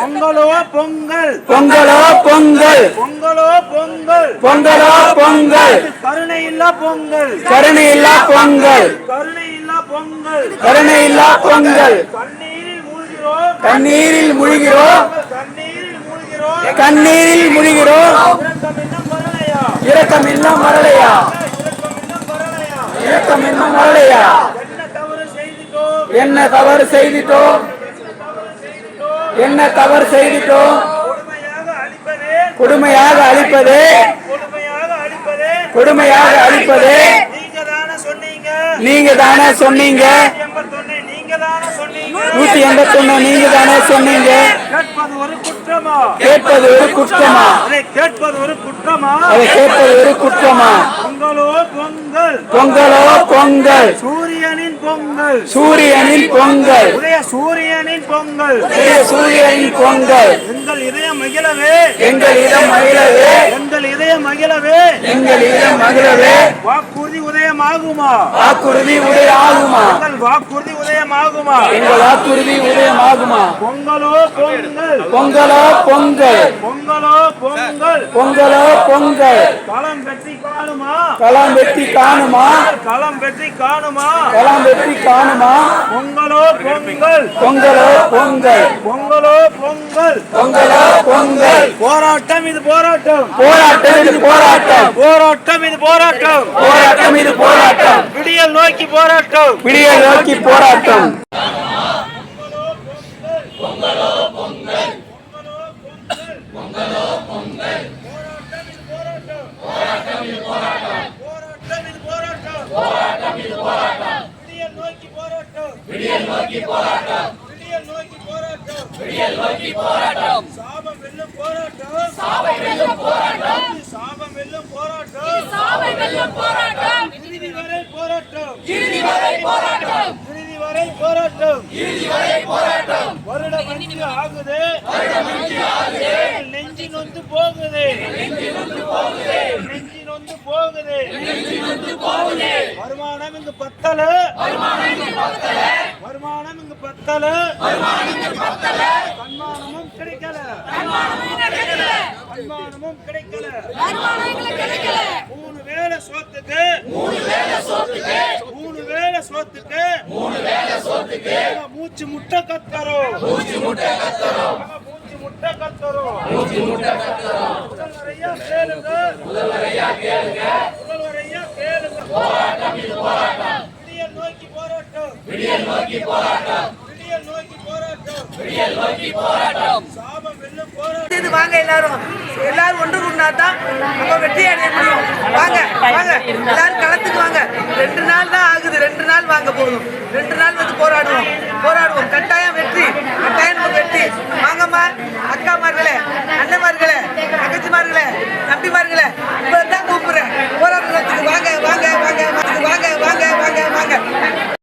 பொங்கலோ பொங்கல். பொங்கலோ பொங்கல். பொங்கலோ பொங்கல். பொங்கலோ பொங்கல். கருணை இல்லா பொங்கல். கருணை இல்லா பொங்கல். கருணை இல்லா பொங்கல். கருணை இல்லா பொங்கல். கண்ணீரில் மூழ்கிறோம். கண்ணீரில் முழுகிறோம். கண்ணீரில் மூழ்கிறோம். கண்ணீரில் முழுகிறோம். இரக்கம் இன்னும் வரலையா? இரக்கம் இன்னும் வரலையா இரக்கம் இன்னும் வரலையா இரக்கம் இன்னும் வரலையா என்ன தவறு செய்துட்டோம் என்ன தவறு செய்துட்டோம்? என்ன தவறு செய்துட்டோம்? கொடுமையாக அழிப்பது. கொடுமையாக அழிப்பது. நீங்க தானே சொன்னீங்க. தானே சொன்னீங்க நூத்தி எண்பத்தி ஒண்ணு நீங்க தானே சொன்னீங்க. கேட்பது ஒரு குற்றமா கேட்பது ஒரு குற்றமா அதை கேட்பது ஒரு குற்றமா? அதை கேட்பது ஒரு குற்றமா? பொங்கலோ பொங்கல். பொங்கலோ பொங்கல். சூரியனின் பொங்கல். சூரியனின் பொங்கல். உதய சூரியனின் பொங்கல். உதய சூரியனின் பொங்கல். எங்கள் இதயம் மகிழவே. எங்கள் இடம் மகிழவே. எங்கள் இதயம் மகிழவே. எங்கள் இடம் மகிழவே. வாக்குறுதி உதயமாகுமா? வாக்குறுதி உதயமாகுமா? எங்கள் வாக்குறுதி உதயமாகுமா? எங்கள் வாக்குறுதி உதயமாகுமா? பொங்கலோ பொங்கல். பொங்கலோ பொங்கல். பொங்கலோ பொங்கல். பொங்கலோ பொங்கல். களம் வெற்றி காணுமா? களம் வெட்டி காணுமா? களம் வெற்றி காணுமா? களம் வெட்டி காணுமா? பொங்கலோ பொங்கல். பொங்கலோ பொங்கல். பொங்கலோ பொங்கல். பொங்கலோ பொங்கல். போராட்டம் இது போராட்டம். போராட்டம் இது போராட்டம். போராட்டம் இது போராட்டம். போராட்டம் இது போராட்டம். விடியல் நோக்கி போராட்டம். விடியல் நோக்கி போராட்டம் இது போராட்டம் போராட்டம் இது போராட்டம் விடியல் நோக்கி போராட்டம் விடியல் நோக்கி போராட்டம். விடியல் நோக்கி போராட்டம். சாபம் வெல்லும் போராட்டம். சாபம் வெல்லும் போராட்டம். சாபம் வெல்லும் போராட்டம். சாவை வெல்லும் போராட்டம். இறுதி வரை போராட்டம். இறுதி வரை போராட்டம். இறுதி வரை போராட்டம். இறுதி வரை போராட்டம். வருடம் அஞ்சு ஆகுது. எங்கள் நெஞ்சு நொந்து போகுது. நெஞ்சு நொந்து போகுது. வருமானம் இங்கு பத்தல. வருமானம் இங்கு பத்தல. கண்மானமும் கிடைக்கல தன்மானமும் கிடைக்கல. வருமானங்களை கிடைக்கல. மூணு வேலை சோத்துக்கு. மூணு வேலை சோத்துக்கு. நாங்க மூச்சு முட்டை கத்துறோம் மூச்சு முட்டை கத்துறோம் மூச்சு முட்டை கத்துறோம் முதல்வரையா கேளுங்க. முதல்வரையா கேளுங்க. போராட்டம் இது போராட்டம் விடியல் நோக்கி போராட்டம் விடியல் நோக்கி போராட்டம். விடியல் நோக்கி போராட்டம். விடியல் நோக்கி போராட்டம். சாபம் வெல்லும் போராட்டம். சேர்ந்து வாங்க எல்லாரும். எல்லாரும் ஒன்று கூடினா தான் நம்ம வெற்றி அடைய முடியும். வாங்க வாங்க.